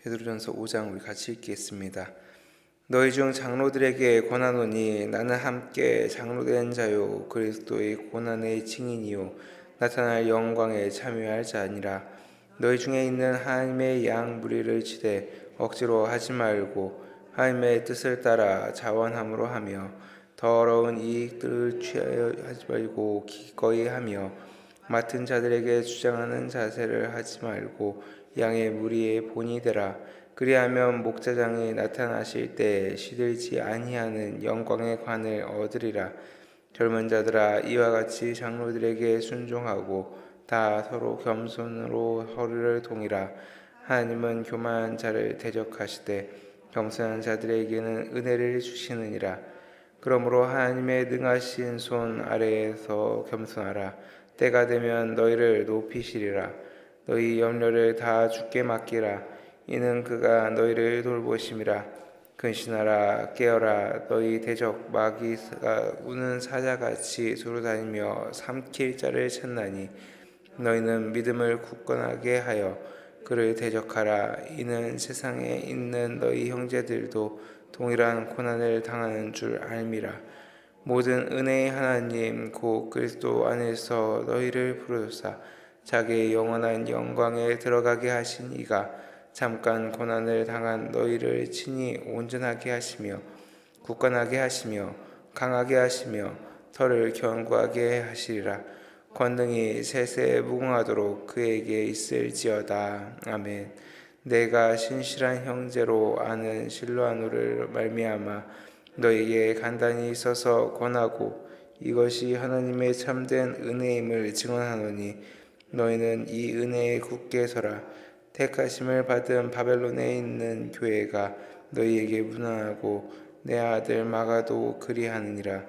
베드로전서 5장 우리 같이 읽겠습니다. 너희 중 장로들에게 권하노니 나는 함께 장로된 자요. 그리스도의 고난의 증인이요. 나타날 영광에 참여할 자니라. 너희 중에 있는 하나님의 양 무리를 치되 억지로 하지 말고 하나님의 뜻을 따라 자원함으로 하며 더러운 이익들을 취하여 하지 말고 기꺼이 하며 맡은 자들에게 주장하는 자세를 하지 말고 양의 무리의 본이 되라. 그리하면 목자장이 나타나실 때 시들지 아니하는 영광의 관을 얻으리라. 젊은 자들아 이와 같이 장로들에게 순종하고 다 서로 겸손으로 허리를 동이라. 하나님은 교만한 자를 대적하시되 겸손한 자들에게는 은혜를 주시느니라. 그러므로 하나님의 능하신 손 아래에서 겸손하라. 때가 되면 너희를 높이시리라 너희 염려를 다 주께 맡기라. 이는 그가 너희를 돌보심이라. 근신하라 깨어라. 너희 대적 마귀가 우는 사자같이 두루다니며 삼킬 자를 찾나니 너희는 믿음을 굳건하게 하여 그를 대적하라. 이는 세상에 있는 너희 형제들도 동일한 고난을 당하는 줄 알미라. 모든 은혜의 하나님 곧 그리스도 안에서 너희를 부르사 자기의 영원한 영광에 들어가게 하신 이가 잠깐 고난을 당한 너희를 친히 온전하게 하시며 굳건하게 하시며 강하게 하시며 털을 견고하게 하시리라. 권능이 세세 무궁하도록 그에게 있을지어다. 아멘. 내가 신실한 형제로 아는 실로아노를 말미암아 너에게 간단히 써서 권하고 이것이 하나님의 참된 은혜임을 증언하노니 너희는 이 은혜에 굳게 서라. 택하심을 받은 바벨론에 있는 교회가 너희에게 무난하고 내 아들 마가도 그리하느니라.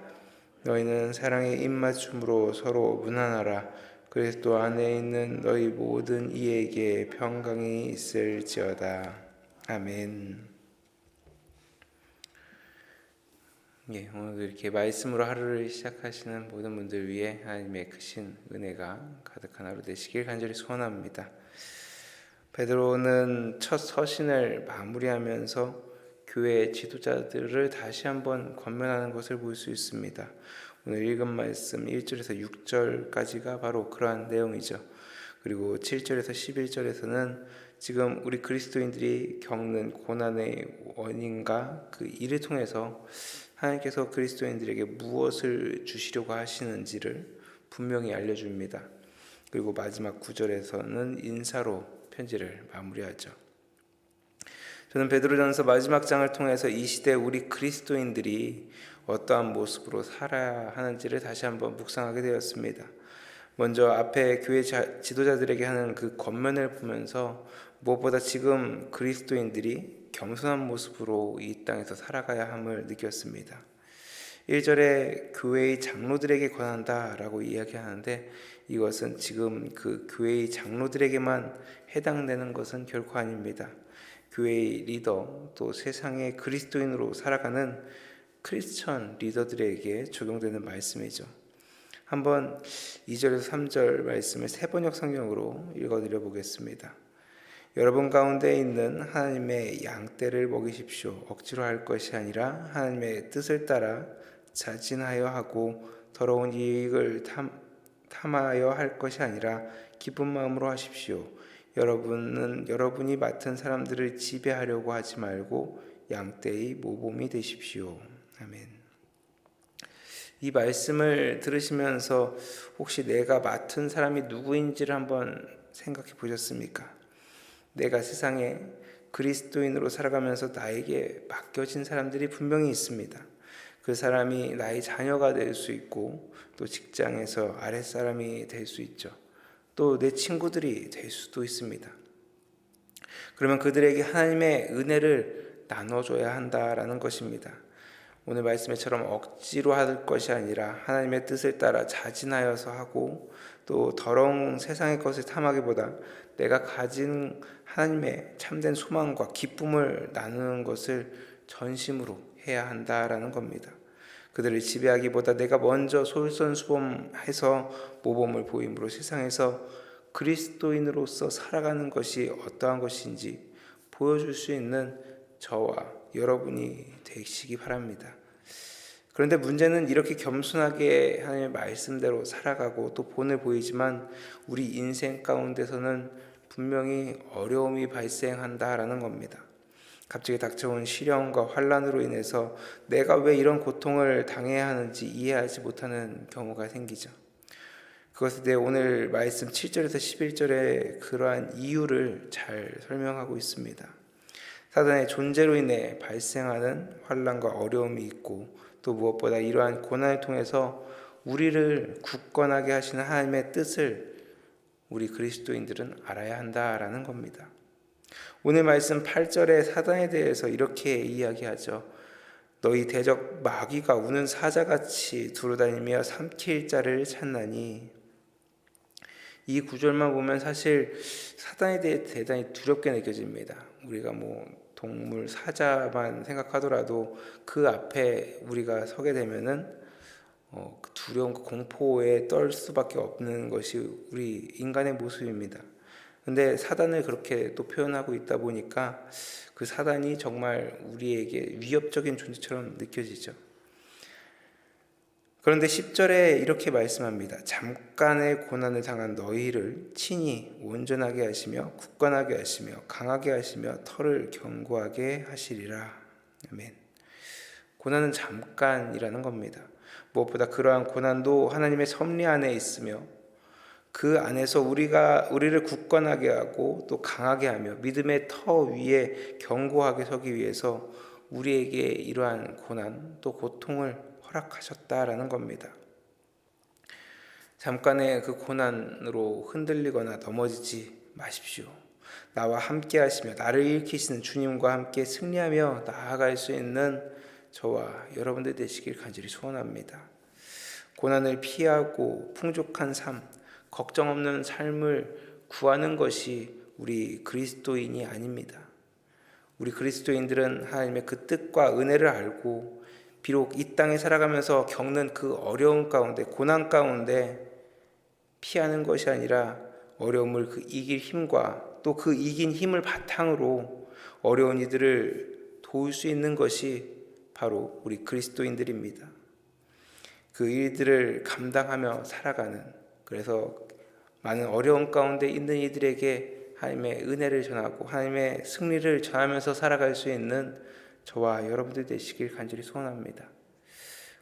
너희는 사랑의 입맞춤으로 서로 무난하라. 그리스도 안에 있는 너희 모든 이에게 평강이 있을지어다. 아멘. 예, 오늘도 이렇게 말씀으로 하루를 시작하시는 모든 분들 위해 하나님의 크신 은혜가 가득한 하루 되시길 간절히 소원합니다. 베드로는 첫 서신을 마무리하면서 교회 지도자들을 다시 한번 권면하는 것을 볼 수 있습니다. 오늘 읽은 말씀 1절에서 6절까지가 바로 그러한 내용이죠. 그리고 7절에서 11절에서는 지금 우리 그리스도인들이 겪는 고난의 원인과 그 일을 통해서 하나님께서 그리스도인들에게 무엇을 주시려고 하시는지를 분명히 알려줍니다. 그리고 마지막 구절에서는 인사로 편지를 마무리하죠. 저는 베드로전서 마지막 장을 통해서 이 시대 우리 그리스도인들이 어떠한 모습으로 살아야 하는지를 다시 한번 묵상하게 되었습니다. 먼저 앞에 교회 지도자들에게 하는 그 권면을 보면서 무엇보다 지금 그리스도인들이 겸손한 모습으로 이 땅에서 살아가야 함을 느꼈습니다. 1절에 교회의 장로들에게 권한다라고 이야기하는데 이것은 지금 그 교회의 장로들에게만 해당되는 것은 결코 아닙니다. 교회의 리더 또 세상의 그리스도인으로 살아가는 크리스천 리더들에게 적용되는 말씀이죠. 한번 2절에서 3절 말씀을 세 번역 성경으로 읽어드려 보겠습니다. 여러분 가운데 있는 하나님의 양떼를 먹이십시오. 억지로 할 것이 아니라 하나님의 뜻을 따라 자진하여 하고 더러운 이익을 탐, 탐하여 할 것이 아니라 기쁜 마음으로 하십시오. 여러분은 여러분이 맡은 사람들을 지배하려고 하지 말고 양떼의 모범이 되십시오. 아멘. 이 말씀을 들으시면서 혹시 내가 맡은 사람이 누구인지를 한번 생각해 보셨습니까? 내가 세상에 그리스도인으로 살아가면서 나에게 맡겨진 사람들이 분명히 있습니다. 그 사람이 나의 자녀가 될 수 있고 또 직장에서 아랫사람이 될 수 있죠. 또 내 친구들이 될 수도 있습니다. 그러면 그들에게 하나님의 은혜를 나눠줘야 한다라는 것입니다. 오늘 말씀처럼 억지로 할 것이 아니라 하나님의 뜻을 따라 자진하여서 하고 또 더러운 세상의 것을 탐하기보다 내가 가진 하나님의 참된 소망과 기쁨을 나누는 것을 전심으로 해야 한다라는 겁니다. 그들을 지배하기보다 내가 먼저 솔선수범해서 모범을 보임으로 세상에서 그리스도인으로서 살아가는 것이 어떠한 것인지 보여줄 수 있는 저와 여러분이 되시기 바랍니다. 그런데 문제는 이렇게 겸손하게 하나님의 말씀대로 살아가고 또 본을 보이지만 우리 인생 가운데서는 분명히 어려움이 발생한다라는 겁니다. 갑자기 닥쳐온 시련과 환란으로 인해서 내가 왜 이런 고통을 당해야 하는지 이해하지 못하는 경우가 생기죠. 그것에 대해 오늘 말씀 7절에서 11절에 그러한 이유를 잘 설명하고 있습니다. 사단의 존재로 인해 발생하는 환란과 어려움이 있고 또 무엇보다 이러한 고난을 통해서 우리를 굳건하게 하시는 하나님의 뜻을 우리 그리스도인들은 알아야 한다라는 겁니다. 오늘 말씀 8절에 사단에 대해서 이렇게 이야기하죠. 너희 대적 마귀가 우는 사자같이 두루다니며 삼킬 자를 찾나니 이 구절만 보면 사실 사단에 대해 대단히 두렵게 느껴집니다. 우리가 뭐 동물 사자만 생각하더라도 그 앞에 우리가 서게 되면은 어, 그 두려움, 그 공포에 떨 수밖에 없는 것이 우리 인간의 모습입니다. 근데 사단을 그렇게 또 표현하고 있다 보니까 그 사단이 정말 우리에게 위협적인 존재처럼 느껴지죠. 그런데 10절에 이렇게 말씀합니다. 잠깐의 고난을 당한 너희를 친히 온전하게 하시며 굳건하게 하시며 강하게 하시며 털을 견고하게 하시리라. 아멘. 고난은 잠깐이라는 겁니다. 무엇보다 그러한 고난도 하나님의 섭리 안에 있으며 그 안에서 우리가 우리를 굳건하게 하고 또 강하게 하며 믿음의 터 위에 견고하게 서기 위해서 우리에게 이러한 고난 또 고통을 허락하셨다라는 겁니다. 잠깐의 그 고난으로 흔들리거나 넘어지지 마십시오. 나와 함께 하시며 나를 일으키시는 주님과 함께 승리하며 나아갈 수 있는 저와 여러분들 되시길 간절히 소원합니다. 고난을 피하고 풍족한 삶, 걱정 없는 삶을 구하는 것이 우리 그리스도인이 아닙니다. 우리 그리스도인들은 하나님의 그 뜻과 은혜를 알고 비록 이 땅에 살아가면서 겪는 그 어려움 가운데 고난 가운데 피하는 것이 아니라 어려움을 그 이길 힘과 또 그 이긴 힘을 바탕으로 어려운 이들을 도울 수 있는 것이 바로 우리 그리스도인들입니다. 그 일들을 감당하며 살아가는 그래서 많은 어려움 가운데 있는 이들에게 하나님의 은혜를 전하고 하나님의 승리를 전하면서 살아갈 수 있는 저와 여러분들 되시길 간절히 소원합니다.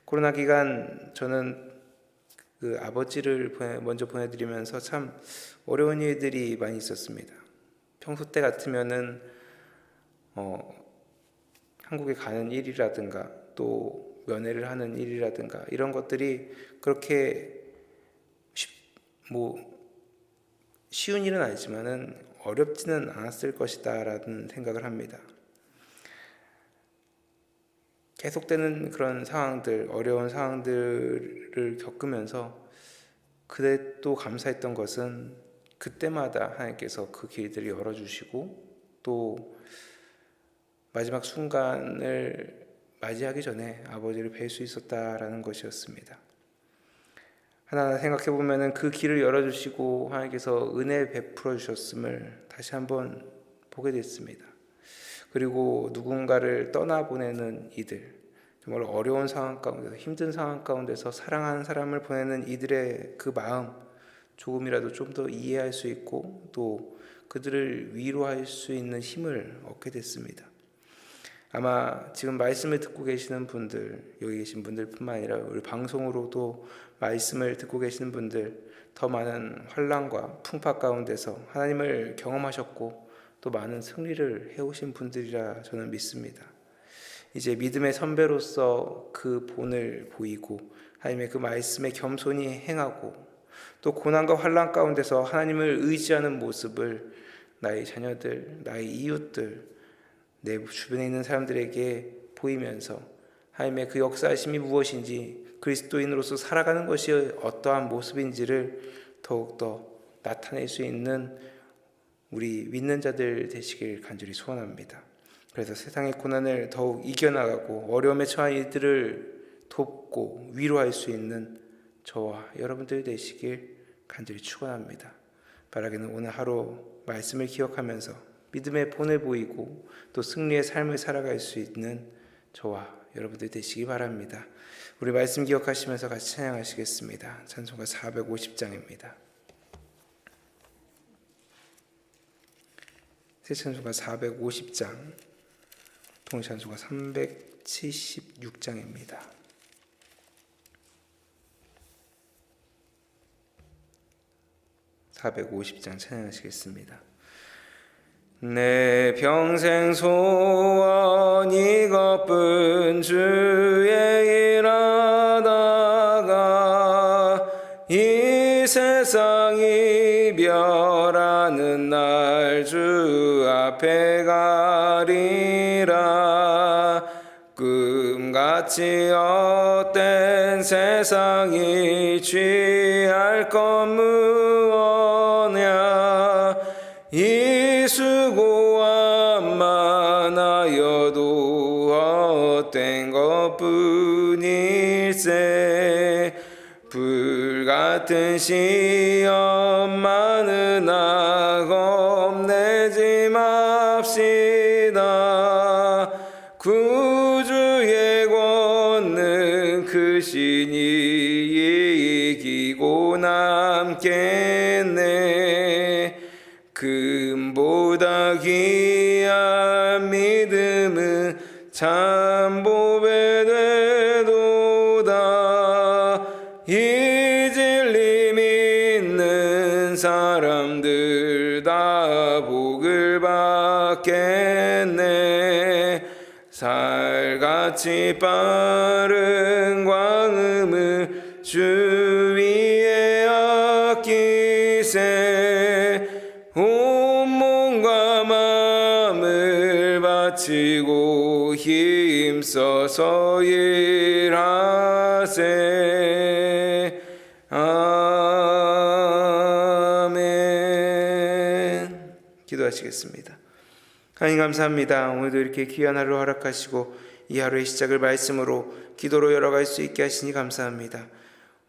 코로나 기간 저는 그 아버지를 먼저 보내드리면서 참 어려운 일들이 많이 있었습니다. 평소 때 같으면은 어, 한국에 가는 일이라든가 또 면회를 하는 일이라든가 이런 것들이 그렇게 쉽, 뭐 쉬운 일은 아니지만은 어렵지는 않았을 것이다라는 생각을 합니다. 계속되는 그런 상황들, 어려운 상황들을 겪으면서 그때 또 감사했던 것은 그때마다 하나님께서 그 길들을 열어주시고 또 마지막 순간을 맞이하기 전에 아버지를 뵐 수 있었다라는 것이었습니다. 하나하나 생각해 보면은 그 길을 열어주시고 하나님께서 은혜 베풀어 주셨음을 다시 한번 보게 됐습니다. 그리고 누군가를 떠나보내는 이들, 정말 어려운 상황 가운데서 힘든 상황 가운데서 사랑하는 사람을 보내는 이들의 그 마음 조금이라도 좀 더 이해할 수 있고 또 그들을 위로할 수 있는 힘을 얻게 됐습니다. 아마 지금 말씀을 듣고 계시는 분들, 여기 계신 분들뿐만 아니라 우리 방송으로도 말씀을 듣고 계시는 분들 더 많은 환란과 풍파 가운데서 하나님을 경험하셨고 또 많은 승리를 해오신 분들이라 저는 믿습니다. 이제 믿음의 선배로서 그 본을 보이고 하나님의 그 말씀에 겸손히 행하고 또 고난과 환란 가운데서 하나님을 의지하는 모습을 나의 자녀들, 나의 이웃들, 내 주변에 있는 사람들에게 보이면서 하나님의 그 역사하심이 무엇인지 그리스도인으로서 살아가는 것이 어떠한 모습인지를 더욱더 나타낼 수 있는 우리 믿는 자들 되시길 간절히 소원합니다. 그래서 세상의 고난을 더욱 이겨나가고 어려움에 처한 이들을 돕고 위로할 수 있는 저와 여러분들 되시길 간절히 축원합니다. 바라기는 오늘 하루 말씀을 기억하면서 믿음의 본을 보이고 또 승리의 삶을 살아갈 수 있는 저와 여러분들 되시기 바랍니다. 우리 말씀 기억하시면서 같이 찬양하시겠습니다. 찬송가 450장입니다. 새 찬송가 450장, 동찬송가 376장입니다. (450장) 찬양하시겠습니다. 내 평생 소원 이것뿐 주의 일하다가 이 세상 이별하는 날주 앞에 가리라. 꿈같이 헛된 세상이 취할 것 무엇냐. 이 수고와 많아여도 헛된 것뿐일세. 불같은 시험 많은 악 겁내지 맙 참 보배 되도다. 이 진리 믿는 사람들 다 복을 받겠네. 살같이 빠른 힘써서 일하세. 아멘. 기도하시겠습니다. 하나님 감사합니다. 오늘도 이렇게 귀한 하루 허락하시고 이 하루의 시작을 말씀으로 기도로 열어갈 수 있게 하시니 감사합니다.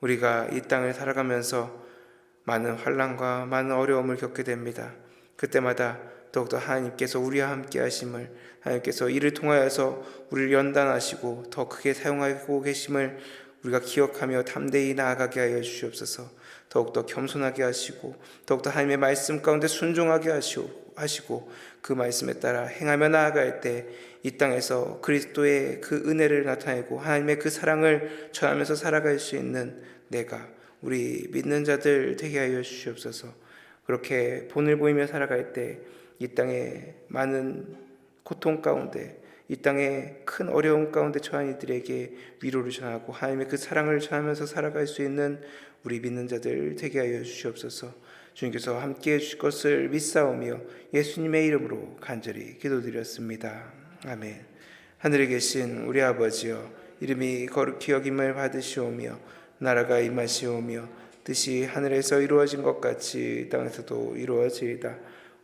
우리가 이 땅을 살아가면서 많은 환란과 많은 어려움을 겪게 됩니다. 그때마다 더욱더 하나님께서 우리와 함께 하심을 하나님께서 이를 통하여서 우리를 연단하시고 더 크게 사용하고 계심을 우리가 기억하며 담대히 나아가게 하여 주시옵소서. 더욱더 겸손하게 하시고 더욱더 하나님의 말씀 가운데 순종하게 하시고 그 말씀에 따라 행하며 나아갈 때 이 땅에서 그리스도의 그 은혜를 나타내고 하나님의 그 사랑을 전하면서 살아갈 수 있는 내가 우리 믿는 자들 되게 하여 주시옵소서. 그렇게 본을 보이며 살아갈 때 이 땅에 많은 고통 가운데 이 땅에 큰 어려움 가운데 처한 이들에게 위로를 전하고 하나님의 그 사랑을 전하면서 살아갈 수 있는 우리 믿는 자들 되게 하여 주시옵소서. 주님께서 함께 해 주실 것을 믿사오며 예수님의 이름으로 간절히 기도드렸습니다. 아멘. 하늘에 계신 우리 아버지여 이름이 거룩히 여김을 받으시오며 나라가 임하시오며 뜻이 하늘에서 이루어진 것 같이 땅에서도 이루어지이다.